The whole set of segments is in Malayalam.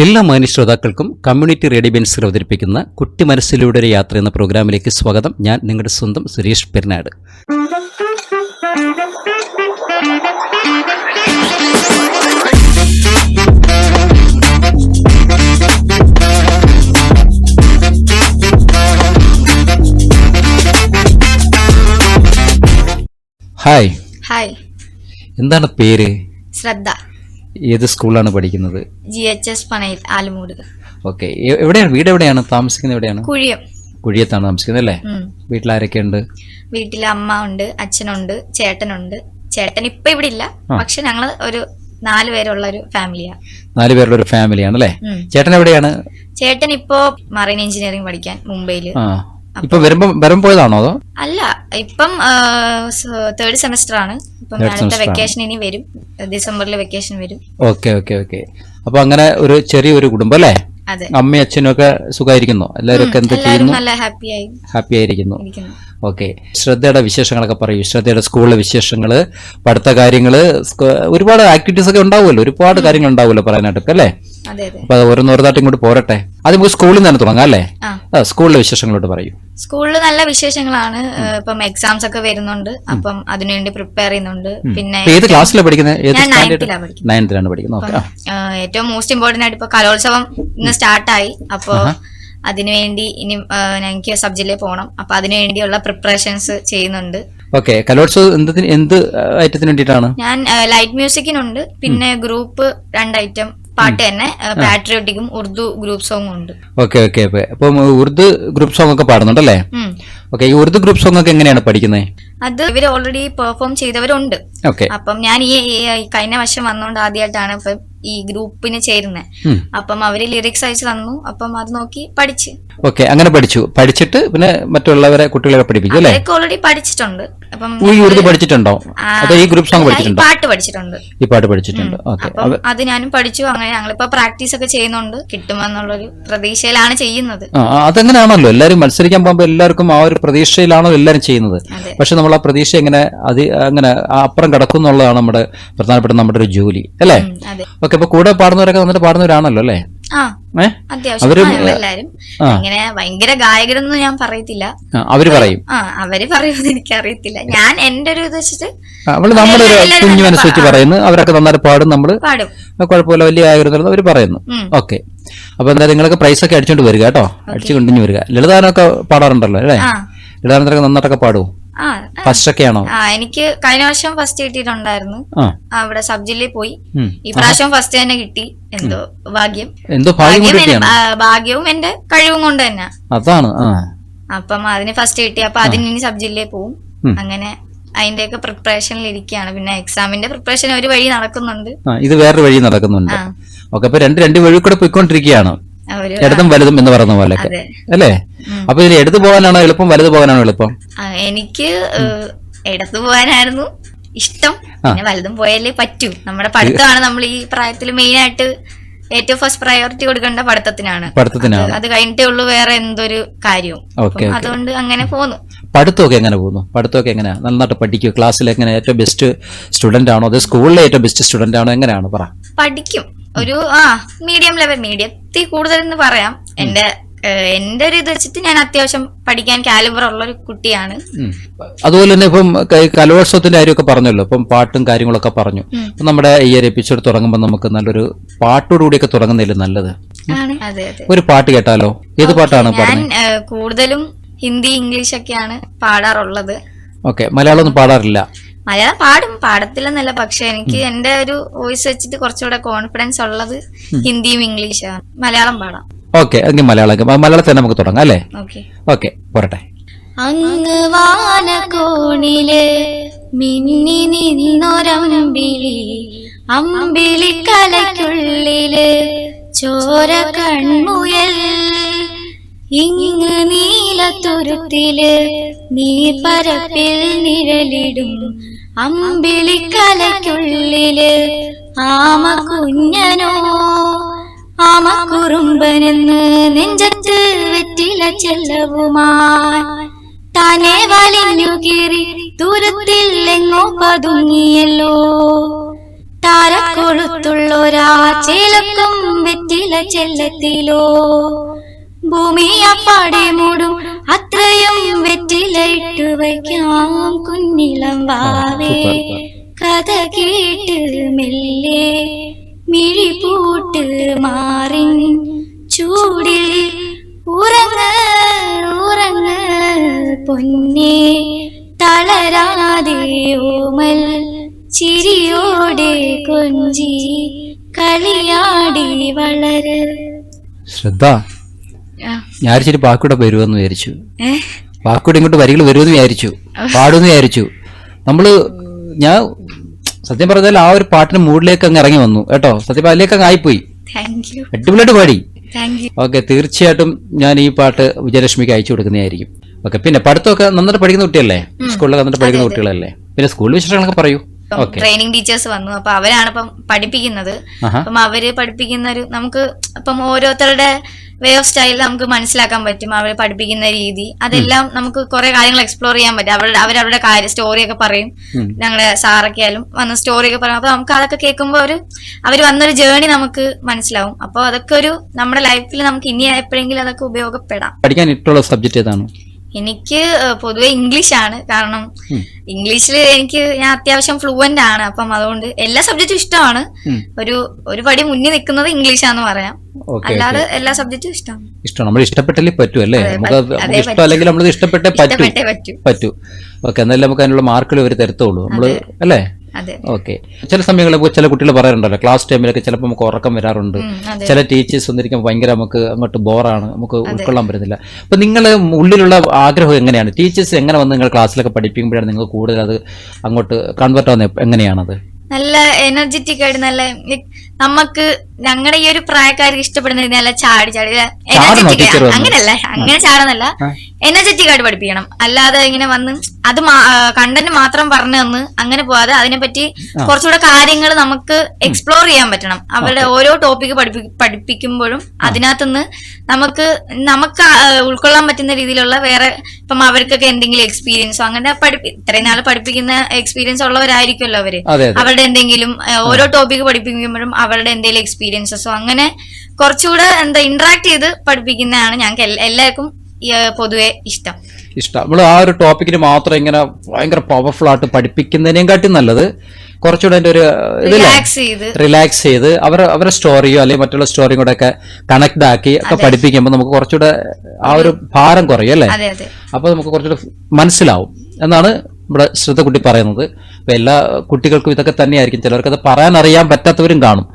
എല്ലാ മാന്യ ശ്രോതാക്കൾക്കും കമ്മ്യൂണിറ്റി റേഡിയോ ബെൻസിൽ അവതരിപ്പിക്കുന്ന കുട്ടി മനസ്സിലൂടെ ഒരു യാത്ര എന്ന പ്രോഗ്രാമിലേക്ക് സ്വാഗതം. ഞാൻ നിങ്ങളുടെ സ്വന്തം സുരേഷ് പെരുന്നാട്. ഹായ്. ഹായ്. എന്താണ് പേര്? ശ്രദ്ധ. ഏത് സ്കൂളിലാണ് പഠിക്കുന്നത്? ജി എച്ച് എസ് പനയിൽ ആലുമൂട്. ഓക്കെ. എവിടെയാണ്? വീട് എവിടെയാണ്? താമസിക്കുന്നത് എവിടെയാണ്? കുഴിയം. കുഴിയത്താണ് താമസിക്കുന്നത് അല്ലേ? വീട്ടിൽ വീട്ടിലാരൊക്കെ ഉണ്ട് വീട്ടിൽ അമ്മ ഉണ്ട് അച്ഛനുണ്ട് ചേട്ടനുണ്ട്. ചേട്ടൻ ഇപ്പൊ ഇവിടെ ഇല്ല. പക്ഷെ ഞങ്ങൾ ഒരു നാല് പേരുള്ള ഒരു ഫാമിലിയാ. നാല് പേരുള്ള ഒരു ഫാമിലിയാണ് അല്ലേ? ചേട്ടൻ എവിടെയാണ്? ചേട്ടൻ ഇപ്പോ മറൈൻ എഞ്ചിനീയറിംഗ് പഠിക്കാൻ മുംബൈയിൽ. ഇപ്പൊ വരുമ്പോ വരം പോയതാണോ അതോ? അല്ല ഇപ്പം തേർഡ് സെമസ്റ്റർ ആണ്. ഇപ്പം Third അടുത്ത വെക്കേഷൻ ഇനി വരും. ഡിസംബറിൽ വെക്കേഷൻ വരും. Okay okay okay. അപ്പൊ അങ്ങനെ ഒരു ചെറിയൊരു കുടുംബം അല്ലേ? അമ്മയും അച്ഛനും ഒക്കെ സുഖമായിരിക്കുന്നു എല്ലാവരും ഒക്കെ എന്ത് ചെയ്യുന്നു? ഹാപ്പി ആയി. ഹാപ്പി ആയിരിക്കുന്നു. ഓക്കെ. ശ്രദ്ധയുടെ വിശേഷങ്ങളൊക്കെ പറയൂ. ശ്രദ്ധയുടെ സ്കൂളിലെ വിശേഷങ്ങൾ പഠിത്ത കാര്യങ്ങൾ ഒരുപാട് ആക്ടിവിറ്റീസ് ഒക്കെ ഉണ്ടാവുമല്ലോ. ഒരുപാട് കാര്യങ്ങൾ ഉണ്ടാവുമല്ലോ പറയാനായിട്ടൊക്കെ അല്ലേ? അതെ അപ്പൊ അത് ഓരോന്നോരതായിട്ട് ഇങ്ങോട്ട് പോരട്ടെ. അത് നമുക്ക് സ്കൂളിൽ നിന്ന് തന്നെ തുടങ്ങാം അല്ലേ? സ്കൂളിലെ വിശേഷങ്ങളോട്ട് പറയൂ. സ്കൂളിൽ നല്ല വിശേഷങ്ങളാണ്. ഇപ്പം എക്സാംസ് ഒക്കെ വരുന്നുണ്ട്. അപ്പം അതിനുവേണ്ടി പ്രിപ്പയർ ചെയ്യുന്നുണ്ട്. പിന്നെ ഏത് ക്ലാസ്സിലാണ് പഠിക്കുന്നത് നയൻത്തിലാണ് പഠിക്കുന്നത് ഏറ്റവും മോസ്റ്റ് ഇമ്പോർട്ടന്റ് ആയിട്ട് ഇപ്പൊ കലോത്സവം ഇന്ന് സ്റ്റാർട്ടായി അപ്പോ അതിനുവേണ്ടി ഇനി ഞങ്ങൾക്ക് സബ് പോകണം അപ്പൊ അതിനുവേണ്ടിയുള്ള പ്രിപ്പറേഷൻസ് ചെയ്യുന്നുണ്ട്. ഓക്കെ കലോത്സവം എന്തിന് എന്ത് ഐറ്റത്തിന് വേണ്ടിയിട്ടാണ്? ഞാൻ ലൈറ്റ് മ്യൂസിക്കിനുണ്ട് പിന്നെ ഗ്രൂപ്പ് രണ്ട് ഐറ്റം പാട്ട് തന്നെ പാട്രിയോട്ടിക്കും ഉറുദു ഗ്രൂപ്പ് സോങ്ങും ഉണ്ട്. ഓക്കെ ഓക്കെ അപ്പം ഉറുദു ഗ്രൂപ്പ് സോങ് ഒക്കെ പാടുന്നുണ്ടല്ലേ. ഓക്കെ ഈ ഉറുദു ഗ്രൂപ്പ് സോങ് ഒക്കെ എങ്ങനെയാണ് പഠിക്കുന്നത് അത് ഇവർ ഓൾറെഡി പെർഫോം ചെയ്തവരുണ്ട്. ഓക്കെ. അപ്പം ഞാൻ ഈ കഴിഞ്ഞ വർഷം വന്നോണ്ട് ആദ്യമായിട്ടാണ് ഇപ്പം ഈ ഗ്രൂപ്പിന് ചേരുന്നത് അപ്പം അവർ ലിറിക്സ് അയച്ചു തന്നു. അപ്പം അത് നോക്കി പഠിച്ച്. ഓക്കെ അങ്ങനെ പഠിച്ചു. പഠിച്ചിട്ട് പിന്നെ മറ്റുള്ളവരെ കുട്ടികളെ പഠിപ്പിക്കും അല്ലേ? ഓൾറെഡി പഠിച്ചിട്ടുണ്ട്. അപ്പം ഈ ഉറുദു പഠിച്ചിട്ടുണ്ടോ? അതോ ഈ ഗ്രൂപ്പ് സോങ് പഠിച്ചിട്ടുണ്ടോ? പാട്ട് പഠിച്ചിട്ടുണ്ട്. ഈ പാട്ട് പഠിച്ചിട്ടുണ്ട്. അപ്പം അത് ഞാനും പഠിച്ചു. അങ്ങനെ ഞങ്ങളിപ്പോ പ്രാക്ടീസ് ഒക്കെ ചെയ്യുന്നുണ്ട്. കിട്ടുമെന്നുള്ളൊരു പ്രതീക്ഷയിലാണ് ചെയ്യുന്നത്. അതങ്ങനെയാണല്ലോ? എല്ലാവരും മത്സരിക്കാൻ പോകുമ്പോൾ എല്ലാവർക്കും ആ ഒരു പ്രതീക്ഷയിലാണോ എല്ലാവരും ചെയ്യുന്നത്? പക്ഷെ നമ്മൾ ആ പ്രതീക്ഷ എങ്ങനെ അത് അങ്ങനെ അപ്പുറം കിടക്കും എന്നുള്ളതാണ് നമ്മുടെ പ്രധാനപ്പെട്ട നമ്മുടെ ഒരു ജോലി. അല്ലേ? ഉം, ഇപ്പൊ കൂടെ പാടുന്നവരൊക്കെ വന്നിട്ട് പാടുന്നവരാണല്ലോ അല്ലേ? അത്യാവശ്യം എല്ലാരും ആ. ഭയങ്കര ഗായകരൊന്നും ഞാൻ പറയത്തില്ല. അവർ പറയും. ആ അവർ പറയുന്നത് എനിക്കറിയത്തില്ല. ഞാൻ എന്റെ ഒരു ഇത് വെച്ചിട്ട് അവൾ നമ്മുടെ ഒരു കുഞ്ഞു മനസ്സ് പറയുന്നു. അവരൊക്കെ നന്നായിട്ട് പാടും. നമ്മൾ പാടും. കുഴപ്പമില്ല വലിയ ഗായകരൊന്നും അവർ പറയുന്നു. ഓക്കെ. അപ്പൊ എന്താ നിങ്ങളൊക്കെ പ്രൈസ് ഒക്കെ അടിച്ചോണ്ട് വരിക കേട്ടോ. അടിച്ചു കൊണ്ടിഞ്ഞു വരിക. ലളിതാനൊക്കെ പാടാറുണ്ടല്ലോ അല്ലേ? ആ. ലളിതാനൊക്കെ നന്നായിട്ടൊക്കെ പാടുമോ ആ ഫസ്റ്റ് ഒക്കെ ആ എനിക്ക് കഴിഞ്ഞ വർഷം ഫസ്റ്റ് കിട്ടിയിട്ടുണ്ടായിരുന്നു. അവിടെ സബ് ജില്ലയിൽ പോയി. ഈ പ്രാവശ്യം ഫസ്റ്റ് തന്നെ കിട്ടി. എന്തോ ഭാഗ്യം. എന്തോ ഭാഗ്യം ഭാഗ്യവും എന്റെ കഴിവും കൊണ്ട് തന്നെ. അതാണ് അപ്പം അതിന് ഫസ്റ്റ് കിട്ടി. അപ്പൊ അതിന് ഇനി സബ് ജില്ലയിൽ പോവും. അങ്ങനെ അതിന്റെയൊക്കെ പ്രിപ്പറേഷനിൽ ഇരിക്കുകയാണ്. പിന്നെ എക്സാമിന്റെ പ്രിപ്പറേഷൻ ഒരു വഴി നടക്കുന്നുണ്ട്. ഇത് വേറൊരു വഴി നടക്കുന്നുണ്ട്. ഓക്കെ അപ്പൊ രണ്ട് രണ്ട് വഴി കൂടെ പോയിക്കൊണ്ടിരിക്കുകയാണ്. ഇടതും വലുതും എന്ന് പറയുന്ന പോലെ അല്ലേ. അപ്പൊ ഇതിൽ എടുത്തു പോകാനാണോ എളുപ്പം വലുത് പോകാനാണോ എളുപ്പം? എനിക്ക് ഇടത്ത് പോകാനായിരുന്നു ഇഷ്ടം. പിന്നെ വലുതും പോയാലേ പറ്റൂ. നമ്മുടെ പഠിത്തമാണ് നമ്മൾ ഈ പ്രായത്തിൽ മെയിൻ ആയിട്ട് ഏറ്റവും ഫസ്റ്റ് പ്രയോറിറ്റി കൊടുക്കേണ്ട പഠിത്തത്തിനാണ്. പഠിത്തത്തിനാണ്. അത് കഴിഞ്ഞിട്ടേ ഉള്ളൂ വേറെ എന്തൊരു കാര്യവും. അതുകൊണ്ട് അങ്ങനെ പോന്നു. പഠിത്തമൊക്കെ എങ്ങനെ പോകുന്നു? പഠിത്തമൊക്കെ എങ്ങനെയാ? നന്നായിട്ട് പഠിക്കും. ക്ലാസ്സിൽ എങ്ങനെ ഏറ്റവും ബെസ്റ്റ് സ്റ്റുഡന്റ് ആണോ? അതോ സ്കൂളിലെ ഏറ്റവും ബെസ്റ്റ് സ്റ്റുഡന്റ് ആണോ? എങ്ങനെയാണ്? പറ. പഠിക്കും. ഒരു ആ മീഡിയം ലെവൽ മീഡിയത്തിൽ കൂടുതൽ എന്ന് പറയാം. എന്റെ എന്റെ ഒരു ഇത് വെച്ചിട്ട് ഞാൻ അത്യാവശ്യം പഠിക്കാൻ കാലിബർ ഉള്ള ഒരു കുട്ടിയാണ്. അതുപോലെ തന്നെ ഇപ്പം കലോത്സവത്തിന്റെ കാര്യമൊക്കെ പറഞ്ഞല്ലോ. ഇപ്പം പാട്ടും കാര്യങ്ങളൊക്കെ പറഞ്ഞു. നമ്മുടെ ഈ ഒരു എപ്പിസോഡ് തുടങ്ങുമ്പോൾ നമുക്ക് നല്ലൊരു പാട്ടോടുകൂടിയൊക്കെ തുടങ്ങുന്നില്ല നല്ലത്. ഒരു പാട്ട് കേട്ടാലോ? ഏത് പാട്ടാണ് ഞാൻ കൂടുതലും ഹിന്ദി ഇംഗ്ലീഷ് ഒക്കെയാണ് പാടാറുള്ളത്. ഓക്കെ മലയാളം ഒന്നും പാടാറില്ല. മലയാളം പാടും പാടത്തില്ലെന്നല്ല പക്ഷെ എനിക്ക് എന്റെ ഒരു വോയിസ് വെച്ചിട്ട് കുറച്ചുകൂടെ കോൺഫിഡൻസ് ഉള്ളത് ഹിന്ദിയും ഇംഗ്ലീഷാണ് മലയാളം പാടാം. ഓക്കെ എങ്കിൽ മലയാളം മലയാളത്തിൽ നമുക്ക് തുടങ്ങാം അല്ലേ? ഓക്കെ. ഓക്കെ പോരട്ടെ. അങ്ങ് വാനകോണിലെ മിന്നി നിന്നൊരമ്പിളി അമ്പിളി കലയ്ക്കുള്ളിൽ ചോര കൺമുയൽ ഇങ്ങ് നീലത്തുരുത്തിൽ നീ പരപ്പിൽ നിഴലിടും. അമ്പിളി കലയ്ക്കുള്ളിൽ ആമ കുഞ്ഞനോ ആമ കുറുമ്പനെന്ന് നെഞ്ചത്ത് വെറ്റില ചെല്ലവുമായി താനെ വലിഞ്ഞു കീറി ദൂരത്തിൽ എങ്ങോ പതുങ്ങിയല്ലോ. താരക്കൊളുത്തുള്ളൊരാ ചേലക്കും വെറ്റില ചെല്ലത്തിലോ. അപ്പാടെ മൂടും. അത്രയും വെറ്റില ഇട്ടു വയ്ക്കാം കുഞ്ഞിളം വാവേ. കഥ കേട്ട് മെല്ലെ മിഴിപൂട്ട് മാറി ചൂടിൽ ഉറങ്ങ ഉറങ്ങ പൊന്നെ. തളരാതെ ഓമൽ ചിരിയോടെ കൊഞ്ചി കളിയാടി വളര്. ശ്രദ്ധ. ഞാൻ ശരി പാക്കൂടെ വരുമെന്ന് വിചാരിച്ചു. ബാക്കിയുടെ ഇങ്ങോട്ട് വരികൾ വരുമെന്ന് വിചാരിച്ചു. പാടുമെന്ന് വിചാരിച്ചു. നമ്മൾ ഞാൻ സത്യം പറഞ്ഞാൽ ആ ഒരു പാട്ടിന് മൂഡിലേക്ക് അങ്ങ് ഇറങ്ങി വന്നു. കേട്ടോ? സത്യം അതിലേക്ക് അങ്ങ് ആയിപ്പോയി. അടിപൊളിയായിട്ട് പാടി. ഓക്കെ തീർച്ചയായിട്ടും ഞാൻ ഈ പാട്ട് വിജയലക്ഷ്മിക്ക് അയച്ചു കൊടുക്കുന്നതായിരിക്കും. ഓക്കെ പിന്നെ പഠിത്തമൊക്കെ നന്നായിട്ട് പഠിക്കുന്ന കുട്ടിയല്ലേ? സ്കൂളിലൊക്കെ നന്നായിട്ട് പഠിക്കുന്ന കുട്ടികളല്ലേ? പിന്നെ സ്കൂൾ വിശേഷങ്ങളൊക്കെ പറയൂ. ഓക്കെ ട്രെയിനിങ് ടീച്ചേഴ്സ് വന്നു. അപ്പൊ അവരാണ് ഇപ്പം പഠിപ്പിക്കുന്നത്. അപ്പം അവർ പഠിപ്പിക്കുന്ന ഒരു നമുക്ക് ഇപ്പം ഓരോരുത്തരുടെ വേ ഓഫ് സ്റ്റൈൽ നമുക്ക് മനസ്സിലാക്കാൻ പറ്റും. അവർ പഠിപ്പിക്കുന്ന രീതി. അതെല്ലാം നമുക്ക് കുറെ കാര്യങ്ങൾ എക്സ്പ്ലോർ ചെയ്യാൻ പറ്റും. അവരുടെ അവരവരുടെ കാര്യം സ്റ്റോറി ഒക്കെ പറയും. ഞങ്ങളുടെ സാറൊക്കെ ആയാലും വന്ന് സ്റ്റോറി ഒക്കെ പറയും. അപ്പൊ നമുക്ക് അതൊക്കെ കേൾക്കുമ്പോൾ ഒരു അവർ വന്നൊരു ജേണി നമുക്ക് മനസ്സിലാവും. അപ്പൊ അതൊക്കെ ഒരു നമ്മുടെ ലൈഫിൽ നമുക്ക് ഇനി എപ്പോഴെങ്കിലും അതൊക്കെ ഉപയോഗപ്പെടാം. പഠിക്കാൻ ഇഷ്ടമുള്ള സബ്ജക്ട് ഏതാണ്? എനിക്ക് പൊതുവെ ഇംഗ്ലീഷ് ആണ്. കാരണം ഇംഗ്ലീഷിൽ എനിക്ക് ഞാൻ അത്യാവശ്യം ഫ്ലുവന്റ് ആണ്. അപ്പം അതുകൊണ്ട് എല്ലാ സബ്ജക്റ്റും ഇഷ്ടമാണ്. ഒരു ഒരു പടി മുന്നിൽ നിൽക്കുന്നത് ഇംഗ്ലീഷാന്ന് പറയാം. അല്ലാതെ എല്ലാ സബ്ജക്റ്റും ഇഷ്ടമാണ്. ഇഷ്ടമാണ്. നമ്മൾ ഇഷ്ടപ്പെട്ടല്ലേ പറ്റൂ അല്ലേ? നമുക്ക് അത് പറ്റും. നമുക്ക് അതേ ഇഷ്ടം അല്ലെങ്കിൽ നമ്മൾ ഇഷ്ടപ്പെട്ടേ പറ്റൂ. പറ്റൂ. ഓക്കെ എന്നാലും നമുക്ക് അതിനുള്ള മാർക്കുകൾ ഇവർ തരത്തുള്ളൂ. നമ്മൾ അല്ലേ? ഓക്കെ. ചില സമയങ്ങളിൽ ചില കുട്ടികൾ പറയാറുണ്ടല്ലോ ക്ലാസ് ടൈമിലൊക്കെ ചിലപ്പോൾ നമുക്ക് ഉറക്കം വരാറുണ്ട്. ചില ടീച്ചേഴ്സ് വന്നിരിക്കുമ്പോൾ ഭയങ്കര നമുക്ക് അങ്ങോട്ട് ബോറാണ് നമുക്ക് ഉൾക്കൊള്ളാൻ പറ്റുന്നില്ല. അപ്പൊ നിങ്ങൾ ഉള്ളിലുള്ള ആഗ്രഹം എങ്ങനെയാണ്? ടീച്ചേഴ്സ് എങ്ങനെ വന്ന് നിങ്ങൾ ക്ലാസ്സിലൊക്കെ പഠിപ്പിക്കുമ്പോഴാണ് നിങ്ങൾ കൂടുതൽ അത് അങ്ങോട്ട് കൺവേർട്ട് ആവുന്നത്? എങ്ങനെയാണത്? നല്ല എനർജറ്റിക് ആയിട്ട് നല്ല നമുക്ക് ഞങ്ങളുടെ ഈ ഒരു പ്രായക്കാർക്ക് ഇഷ്ടപ്പെടുന്ന നല്ല ചാടി ചാടി. എനർജറ്റിക് അങ്ങനല്ല അങ്ങനെ ചാടുന്നല്ല. എനർജറ്റിക് ആയിട്ട് പഠിപ്പിക്കണം. അല്ലാതെ ഇങ്ങനെ വന്ന് അത് കണ്ടന്റ് മാത്രം പറഞ്ഞു തന്ന് അങ്ങനെ പോവാതെ അതിനെപ്പറ്റി കുറച്ചുകൂടെ കാര്യങ്ങൾ നമുക്ക് എക്സ്പ്ലോർ ചെയ്യാൻ പറ്റണം. അവരുടെ ഓരോ ടോപ്പിക് പഠിപ്പിക്കുമ്പോഴും അതിനകത്തുനിന്ന് നമുക്ക് നമുക്ക് ഉൾക്കൊള്ളാൻ പറ്റുന്ന രീതിയിലുള്ള വേറെ ഇപ്പം അവർക്കൊക്കെ എന്തെങ്കിലും എക്സ്പീരിയൻസോ അങ്ങനെ പഠിപ്പി ഇത്രയും നാൾ പഠിപ്പിക്കുന്ന എക്സ്പീരിയൻസ് ഉള്ളവരായിരിക്കുമല്ലോ അവർ. അവരുടെ എന്തെങ്കിലും ഓരോ ടോപ്പിക് പഠിപ്പിക്കുമ്പോഴും അവരുടെ എന്തെങ്കിലും എക്സ്പീരിയൻസസോ അങ്ങനെ കുറച്ചുകൂടെ എന്താ ഇന്ററാക്ട് ചെയ്ത് പഠിപ്പിക്കുന്നതാണ് ഞങ്ങൾക്ക് എല്ലാ- എല്ലാവർക്കും പൊതുവെ ഇഷ്ടം. ഇഷ്ടം. നമ്മൾ ആ ഒരു ടോപ്പിക്കിന് മാത്രം ഇങ്ങനെ ഭയങ്കര പവർഫുൾ ആയിട്ട് പഠിപ്പിക്കുന്നതിനേക്കാട്ടും നല്ലത്. കുറച്ചുകൂടെ അതിന്റെ ഒരു റിലാക്സ് ചെയ്ത്. അവർ അവരുടെ സ്റ്റോറിയോ അല്ലെങ്കിൽ മറ്റുള്ള സ്റ്റോറിയും കൂടെ ഒക്കെ കണക്ട് ആക്കി ഒക്കെ പഠിപ്പിക്കുമ്പോൾ നമുക്ക് കുറച്ചുകൂടെ ആ ഒരു ഭാരം കുറയും അല്ലേ? അതെ നമുക്ക് കുറച്ചുകൂടെ മനസ്സിലാവും. എന്നാണ് ഇവിടെ ശ്രദ്ധക്കുട്ടി പറയുന്നത്. അപ്പൊ എല്ലാ കുട്ടികൾക്കും ഇതൊക്കെ തന്നെയായിരിക്കും. ചിലർക്ക് അത് പറയാൻ അറിയാൻ പറ്റാത്തവരും കാണും.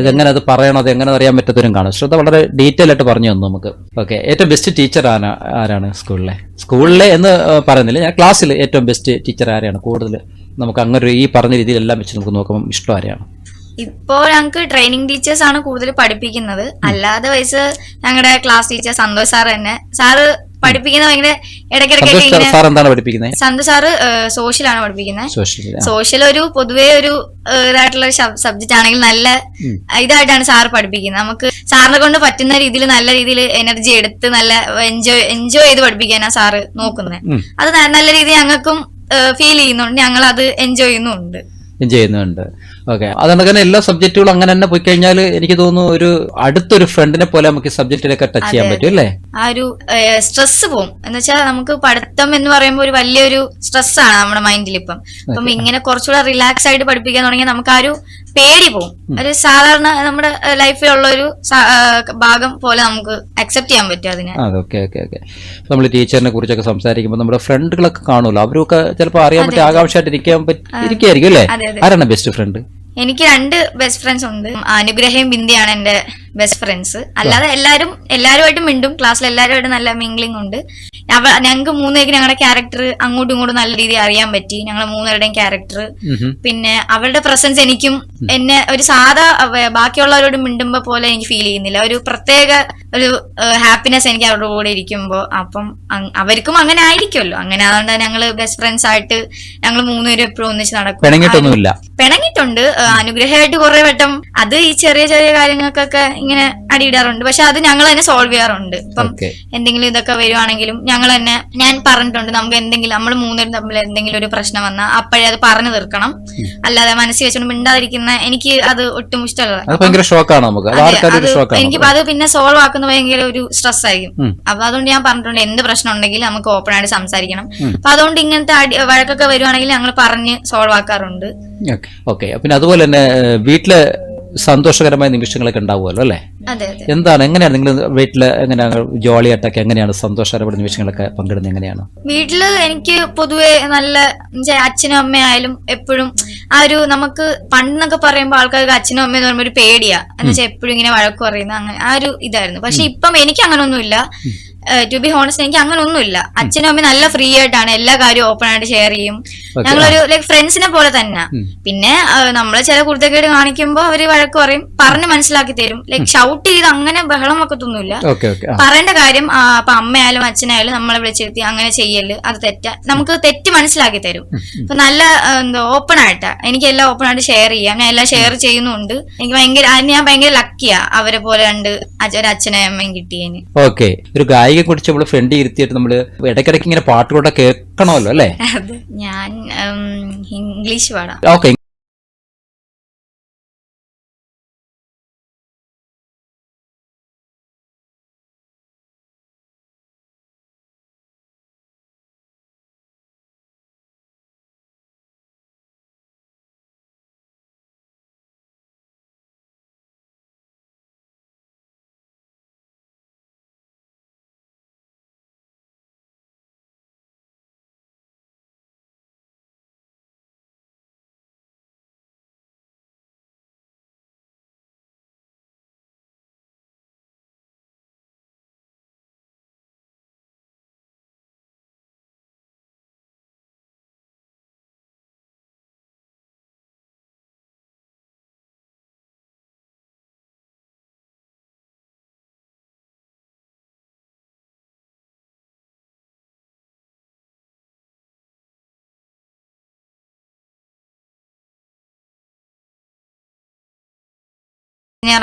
ഇതെങ്ങനെ അത് പറയണം അത് എങ്ങനെ അറിയാൻ പറ്റാത്തവരും കാണും. ശ്രദ്ധ വളരെ ഡീറ്റെയിൽ ആയിട്ട് പറഞ്ഞു തന്നു നമുക്ക്. ഓക്കെ ഏറ്റവും ബെസ്റ്റ് ടീച്ചർ ആരാ ആരാണ് സ്കൂളിലെ സ്കൂളിലെ എന്ന് പറയുന്നില്ല. ഞാൻ ക്ലാസ്സിൽ ഏറ്റവും ബെസ്റ്റ് ടീച്ചർ ആരെയാണ്? കൂടുതൽ നമുക്ക് അങ്ങനെ ഈ പറഞ്ഞ രീതിയിലെല്ലാം വെച്ച് നമുക്ക് നോക്കുമ്പോൾ ഇഷ്ടം ആരെയാണ്? ഇപ്പോ ഞങ്ങൾക്ക് ട്രെയിനിങ് ടീച്ചേഴ്സ് ആണ് കൂടുതൽ പഠിപ്പിക്കുന്നത്. അല്ലാതെ വയസ്സ് ഞങ്ങളുടെ ക്ലാസ് ടീച്ചർ സന്തോഷ് സാർ തന്നെ. സാറ് പഠിപ്പിക്കുന്ന ഭയങ്കര ഇടയ്ക്കിടയ്ക്ക് സന്ത സാർ എന്താണ് പഠിപ്പിക്കുന്നത്? സന്തോഷ് സാറ് സോഷ്യലാണ് പഠിപ്പിക്കുന്നത്. സോഷ്യൽ ഒരു പൊതുവേ ഒരു ഇതായിട്ടുള്ള സബ്ജക്റ്റ് ആണെങ്കിൽ നല്ല ഇതായിട്ടാണ് സാർ പഠിപ്പിക്കുന്നത്. നമുക്ക് സാറിനെ കൊണ്ട് പറ്റുന്ന രീതിയിൽ നല്ല രീതിയിൽ എനർജി എടുത്ത് നല്ല എൻജോയ് എൻജോയ് ചെയ്ത് പഠിപ്പിക്കാനാണ് സാറ് നോക്കുന്നത്. അത് നല്ല രീതിയിൽ ഞങ്ങൾക്കും ഫീൽ ചെയ്യുന്നുണ്ട്. ഞങ്ങൾ അത് എൻജോയ് ചെയ്യുന്നുണ്ട് ചെയ്യുന്നുണ്ട്. ഓക്കെ അതുകൊണ്ട് തന്നെ എല്ലാ സബ്ജക്റ്റുകളും അങ്ങനെ തന്നെ പോയി കഴിഞ്ഞാൽ എനിക്ക് തോന്നുന്നു ഒരു അടുത്തൊരു ഫ്രണ്ടിനെ പോലെ നമുക്ക് സബ്ജക്റ്റിലൊക്കെ ടച്ച് ചെയ്യാൻ പറ്റും അല്ലേ? ആ ഒരു സ്ട്രെസ് പോകും എന്ന് വെച്ചാൽ നമുക്ക് പഠിത്തം എന്ന് പറയുമ്പോൾ ഒരു വലിയൊരു സ്ട്രെസ് ആണ് നമ്മുടെ മൈൻഡിൽ ഇപ്പം. അപ്പം ഇങ്ങനെ കുറച്ചുകൂടെ റിലാക്സ് ആയിട്ട് പഠിപ്പിക്കാൻ തുടങ്ങിയാൽ നമുക്ക് ആ ഒരു പേടി പോകും ഒരു സാധാരണ നമ്മുടെ ലൈഫിലുള്ള ഒരു ഭാഗം പോലെ നമുക്ക് അക്സെപ്റ്റ് ചെയ്യാൻ പറ്റും അതിനെ. അതെ ഓക്കെ ഓക്കെ ഓക്കെ നമ്മൾ ടീച്ചറിനെ കുറിച്ചൊക്കെ സംസാരിക്കുമ്പോൾ നമ്മുടെ ഫ്രണ്ടുകളൊക്കെ കാണുമല്ലോ അവരൊക്കെ ചിലപ്പോൾ അറിയാൻ പറ്റിയ ആകാംക്ഷയായിട്ട് ഇരിക്കാൻ പറ്റി ഇരിക്കുകയായിരിക്കും അല്ലേ? ആരാണ് ബെസ്റ്റ് ഫ്രണ്ട് എനിക്ക് രണ്ട് ബെസ്റ്റ് ഫ്രണ്ട്സ് ഉണ്ട്. അനുഗ്രഹയും ബിന്ദിയാണ് എന്റെ ബെസ്റ്റ് ഫ്രണ്ട്സ് അല്ലാതെ എല്ലാവരും എല്ലാവരുമായിട്ടും മിണ്ടും. ക്ലാസ്സിൽ എല്ലാവരുമായിട്ടും നല്ല മിംഗ്ലിംഗ് ഉണ്ട്. ഞങ്ങൾക്ക് മൂന്നുപേർക്ക് ഞങ്ങളുടെ ക്യാരക്ടർ അങ്ങോട്ടും ഇങ്ങോട്ടും നല്ല രീതിയിൽ അറിയാൻ പറ്റി. ഞങ്ങളെ മൂന്നുപേരുടെയും ക്യാരക്ടർ പിന്നെ അവരുടെ പ്രസൻസ് എനിക്കും എന്നെ ഒരു സാധാ ബാക്കിയുള്ളവരോട് മിണ്ടുമ്പോ പോലെ എനിക്ക് ഫീൽ ചെയ്യുന്നില്ല. ഒരു പ്രത്യേക ഒരു ഹാപ്പിനെസ് എനിക്ക് അവരുടെ കൂടെ ഇരിക്കുമ്പോൾ അപ്പം അവർക്കും അങ്ങനെ ആയിരിക്കുമല്ലോ. അങ്ങനെ അതുകൊണ്ട് ഞങ്ങൾ ബെസ്റ്റ് ഫ്രണ്ട്സ് ആയിട്ട് ഞങ്ങൾ മൂന്നുപേരും എപ്പോഴും ഒന്നിച്ച് നടക്കും. പിണങ്ങിട്ടൊന്നുമില്ല പിണങ്ങിയിട്ടുണ്ട്. അനുഗ്രഹമായിട്ട് കുറെ വട്ടം അത് ഈ ചെറിയ ചെറിയ കാര്യങ്ങൾക്കൊക്കെ ഇങ്ങനെ അടിയിടാറുണ്ട്. പക്ഷെ അത് ഞങ്ങൾ തന്നെ സോൾവ് ചെയ്യാറുണ്ട്. ഇപ്പം എന്തെങ്കിലും ഇതൊക്കെ വരുവാണെങ്കിലും ഞങ്ങൾ തന്നെ ഞാൻ പറഞ്ഞിട്ടുണ്ട് നമുക്ക് എന്തെങ്കിലും നമ്മൾ മൂന്നുപേരും തമ്മിൽ എന്തെങ്കിലും ഒരു പ്രശ്നം വന്നാൽ അപ്പോഴേ അത് പറഞ്ഞു തീർക്കണം. അല്ലാതെ മനസ്സിൽ വെച്ചുകൊണ്ട് മിണ്ടാതിരിക്കുന്ന എനിക്ക് അത് ഒട്ടും ഇഷ്ടമല്ല. എനിക്ക് അത് പിന്നെ സോൾവ് ആക്കുന്ന ഭയങ്കര ഒരു സ്ട്രെസ് ആയിരിക്കും. അപ്പൊ അതുകൊണ്ട് ഞാൻ പറഞ്ഞിട്ടുണ്ട് എന്ത് പ്രശ്നം ഉണ്ടെങ്കിലും നമുക്ക് ഓപ്പൺ ആയിട്ട് സംസാരിക്കണം. അപ്പൊ അതുകൊണ്ട് ഇങ്ങനത്തെ അടി വഴക്കൊക്കെ വരുവാണെങ്കിൽ ഞങ്ങൾ പറഞ്ഞ് സോൾവ് ആക്കാറുണ്ട്. ഓക്കെ. പിന്നെ അതുപോലെ തന്നെ വീട്ടിലെ സന്തോഷകരമായ നിമിഷങ്ങളൊക്കെ ഉണ്ടാവുമല്ലോ അല്ലേ? എന്താണ് എങ്ങനെയാണ് നിങ്ങൾ വീട്ടിൽ എങ്ങനെയാണ് ജോളിയായിട്ടൊക്കെ എങ്ങനെയാണ് സന്തോഷകരപ്പെടുന്ന നിമിഷങ്ങളൊക്കെ പങ്കിടുന്നത് എങ്ങനെയാണ്? വീട്ടിൽ എനിക്ക് പൊതുവെ നല്ല അച്ഛനും അമ്മയായാലും എപ്പോഴും ആ ഒരു നമുക്ക് പണ്ടെന്നൊക്കെ പറയുമ്പോൾ ആൾക്കാർക്ക് അച്ഛനും അമ്മയും എന്ന് പറയുമ്പോൾ ഒരു പേടിയാ. എന്ന് വെച്ചാൽ എപ്പോഴും ഇങ്ങനെ വഴക്ക് പറയുന്ന അങ്ങനെ ആ ഒരു ഇതായിരുന്നു. പക്ഷെ ഇപ്പം എനിക്ക് അങ്ങനെ ഒന്നുമില്ല ടു ബി ഹോണസ്റ്റ് എനിക്ക് അങ്ങനെ ഒന്നുമില്ല അച്ഛനും അമ്മയും നല്ല ഫ്രീ ആയിട്ടാണ് എല്ലാ കാര്യവും ഓപ്പൺ ആയിട്ട് ഷെയർ ചെയ്യും. ഞങ്ങളൊരു ലൈക് ഫ്രണ്ട്സിനെ പോലെ തന്നെ. പിന്നെ നമ്മൾ ചില കുർത്തക്കേട് കാണിക്കുമ്പോൾ അവർ വഴക്ക് പറയും പറഞ്ഞ് മനസ്സിലാക്കി തരും. ലൈക് ഷൗട്ട് ചെയ്ത് അങ്ങനെ ബഹളം വെക്കത്തൊന്നുമില്ല പറയേണ്ട കാര്യം അപ്പൊ അമ്മയായാലും അച്ഛനായാലും നമ്മളെ വിളിച്ചിരുത്തി അങ്ങനെ ചെയ്യൽ അത് തെറ്റ. നമുക്ക് തെറ്റ് മനസ്സിലാക്കി തരും. അപ്പൊ നല്ല എന്താ ഓപ്പൺ ആയിട്ടാ. എനിക്ക് എല്ലാം ഓപ്പൺ ആയിട്ട് ഷെയർ ചെയ്യാം. ഞാൻ എല്ലാം ഷെയർ ചെയ്യുന്നുണ്ട്. എനിക്ക് ഭയങ്കര അതിന് ഞാൻ ഭയങ്കര ലക്കിയാ അവരെ പോലെ അച്ഛ- ഒരു അച്ഛനെയും അമ്മയും കിട്ടിയതിന് ഓക്കെ ഒരു ഗായിക കുറിച്ച് നമ്മൾ ഫ്രണ്ട് ഇരുത്തിയിട്ട് നമ്മൾ ഇടയ്ക്കിടയ്ക്ക് ഇങ്ങനെ പാട്ടുകൂടെ കേൾക്കണമല്ലോ അല്ലേ? ഞാൻ ഇംഗ്ലീഷ് പാടാം. ഓക്കെ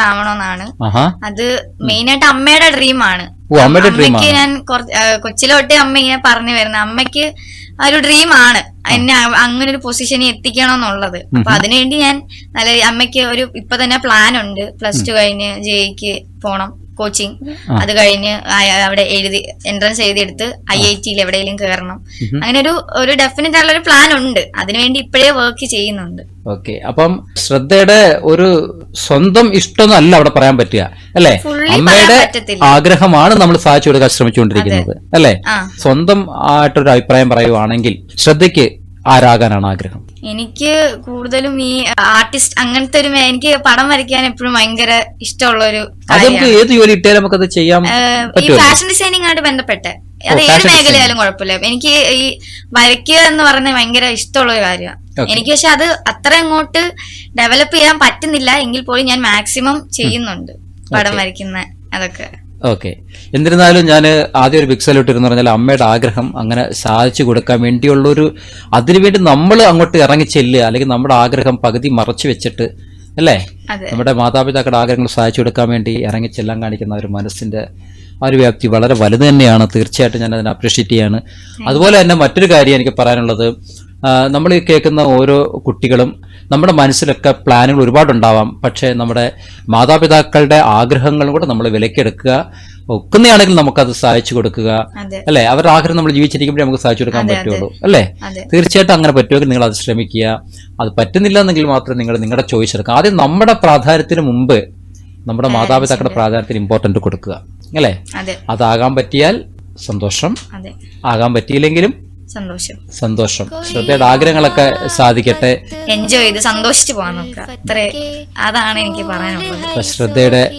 ആവണമെന്നാണ് ആഹാ. അത് മെയിൻ ആയിട്ട് അമ്മയുടെ ഡ്രീമാണ്. അമ്മയ്ക്ക് ഞാൻ ആ, അമ്മ ഇങ്ങനെ പറഞ്ഞു വരുന്നത് അമ്മയ്ക്ക് ഒരു ഡ്രീമാണ്. എന്നെ അങ്ങനെ ഒരു പൊസിഷനിൽ എത്തിക്കണം എന്നുള്ളത് അപ്പൊ അതിനുവേണ്ടി ഞാൻ നല്ല അമ്മയ്ക്ക് ഒരു ഇപ്പൊ തന്നെ പ്ലാൻ ഉണ്ട് പ്ലസ് ടു കഴിഞ്ഞ് ജെയ്ക്ക് പോണം കോച്ചിങ്. അത് കഴിഞ്ഞ് അവിടെ എഴുതി എൻട്രൻസ് എഴുതിയെടുത്ത് ഐ ഐ ടിയിൽ എവിടെയെങ്കിലും കയറണം അങ്ങനെ ഒരു ഒരു ഡെഫിനറ്റ് ആയിട്ടുള്ള ഒരു പ്ലാൻ ഉണ്ട്. അതിനുവേണ്ടി ഇപ്പോഴേ വർക്ക് ചെയ്യുന്നുണ്ട്. ഓക്കെ അപ്പം ശ്രദ്ധയുടെ ഒരു സ്വന്തം ഇഷ്ടമൊന്നല്ല അവിടെ പറയാൻ പറ്റുക. അല്ലെ? അമ്മയുടെ ആഗ്രഹമാണ് നമ്മൾ സാധിച്ചു കൊടുക്കാൻ ശ്രമിച്ചുകൊണ്ടിരിക്കുന്നത്. അല്ലെ? സ്വന്തം ആയിട്ടൊരു അഭിപ്രായം പറയുവാണെങ്കിൽ ശ്രദ്ധയ്ക്ക് ആരാകാനാണ് ആഗ്രഹം? എനിക്ക് കൂടുതലും ഈ ആർട്ടിസ്റ്റ് അങ്ങനത്തെ ഒരു മേ- എനിക്ക് പടം വരയ്ക്കാൻ എപ്പോഴും ഭയങ്കര ഇഷ്ടമുള്ള ഒരു അത് നമുക്ക് ഏത് ജോലി ഇട്ടാലും നമുക്കത് ചെയ്യാൻ ഈ പറ്റുമല്ലോ? ഫാഷൻ ഡിസൈനിങ് ആയിട്ട് ബന്ധപ്പെട്ട്. അത് ഓ, ഏത് fashion മേഖലയായാലും കുഴപ്പമില്ല. എനിക്ക് ഈ വരയ്ക്കുക എന്ന് പറയുന്നത് ഭയങ്കര ഇഷ്ടമുള്ള ഒരു കാര്യമാണ്. Okay. എനിക്ക് പക്ഷെ അത് അത്ര അങ്ങോട്ട് ഡെവലപ്പ് ചെയ്യാൻ പറ്റുന്നില്ല. എങ്കിൽ പോലും ഞാൻ മാക്സിമം ചെയ്യുന്നുണ്ട് പടം വരയ്ക്കുന്ന അതൊക്കെ. ഓക്കെ. എന്നിരുന്നാലും ഞാൻ ആദ്യം ഒരു ബിഗ് സല്യൂട്ട് എന്ന് പറഞ്ഞാൽ അമ്മയുടെ ആഗ്രഹം അങ്ങനെ സാധിച്ചു കൊടുക്കാൻ വേണ്ടിയുള്ളൊരു അതിനുവേണ്ടി നമ്മൾ അങ്ങോട്ട് ഇറങ്ങി ചെല്ലുക അല്ലെങ്കിൽ നമ്മുടെ ആഗ്രഹം പകുതി മറച്ചു വെച്ചിട്ട് അല്ലേ? നമ്മുടെ മാതാപിതാക്കളുടെ ആഗ്രഹങ്ങൾ സാധിച്ചു കൊടുക്കാൻ വേണ്ടി ഇറങ്ങി ചെല്ലാൻ കാണിക്കുന്ന ഒരു മനസ്സിന്റെ ആ ഒരു വ്യാപ്തി വളരെ വലുത് തന്നെയാണ്. തീർച്ചയായിട്ടും ഞാൻ അതിനെ അപ്രീഷിയേറ്റ് ചെയ്യാണ് അതുപോലെ തന്നെ മറ്റൊരു കാര്യം എനിക്ക് പറയാനുള്ളത്. നമ്മൾ ഈ കേൾക്കുന്ന ഓരോ കുട്ടികളും നമ്മുടെ മനസ്സിലൊക്കെ പ്ലാനുകൾ ഒരുപാടുണ്ടാവാം. പക്ഷേ നമ്മുടെ മാതാപിതാക്കളുടെ ആഗ്രഹങ്ങളും കൂടെ നമ്മൾ വിലക്കെടുക്കുക. ഒക്കുന്നയാണെങ്കിൽ നമുക്കത് സഹായിച്ചു കൊടുക്കുക. അല്ലെ? അവരുടെ ആഗ്രഹം നമ്മൾ ജീവിച്ചിരിക്കുമ്പോൾ നമുക്ക് സഹായിച്ചു കൊടുക്കാൻ. പറ്റുള്ളൂ. അല്ലേ? തീർച്ചയായിട്ടും അങ്ങനെ പറ്റുമെങ്കിൽ നിങ്ങൾ അത് ശ്രമിക്കുക. അത് പറ്റുന്നില്ല എന്നെങ്കിൽ മാത്രം നിങ്ങൾ നിങ്ങളുടെ ചോയ്സ് എടുക്കുക. ആദ്യം നമ്മുടെ പ്രാധാന്യത്തിന് മുമ്പ് നമ്മുടെ മാതാപിതാക്കളുടെ പ്രാധാന്യത്തിന് ഇമ്പോർട്ടന്റ് കൊടുക്കുക. അല്ലേ? അതാകാൻ പറ്റിയാൽ സന്തോഷം. ആകാൻ പറ്റിയില്ലെങ്കിലും സന്തോഷം. സന്തോഷം. ശ്രദ്ധയുടെ ആഗ്രഹങ്ങളൊക്കെ സാധിക്കട്ടെ. എൻജോയ് ചെയ്ത് സന്തോഷിച്ചു പോകാൻ നോക്കുക. അത്രേ അതാണ് എനിക്ക് പറയാനുള്ളത്. അപ്പൊ ശ്രദ്ധയുടെ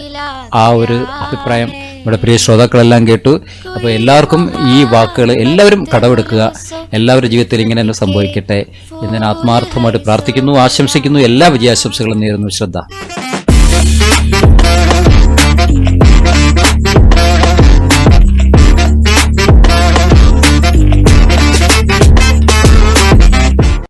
ആ ഒരു അഭിപ്രായം നമ്മുടെ പ്രിയ ശ്രോതാക്കളെല്ലാം കേട്ടു. അപ്പോൾ എല്ലാവർക്കും ഈ വാക്കുകൾ എല്ലാവരും കടമെടുക്കുക. എല്ലാവരുടെ ജീവിതത്തിൽ ഇങ്ങനെ തന്നെ സംഭവിക്കട്ടെ. എന്ന് ഞാൻ ആത്മാർത്ഥമായിട്ട് പ്രാർത്ഥിക്കുന്നു ആശംസിക്കുന്നു. എല്ലാ വിജയാശംസകളും നേരുന്നു. ശ്രദ്ധ.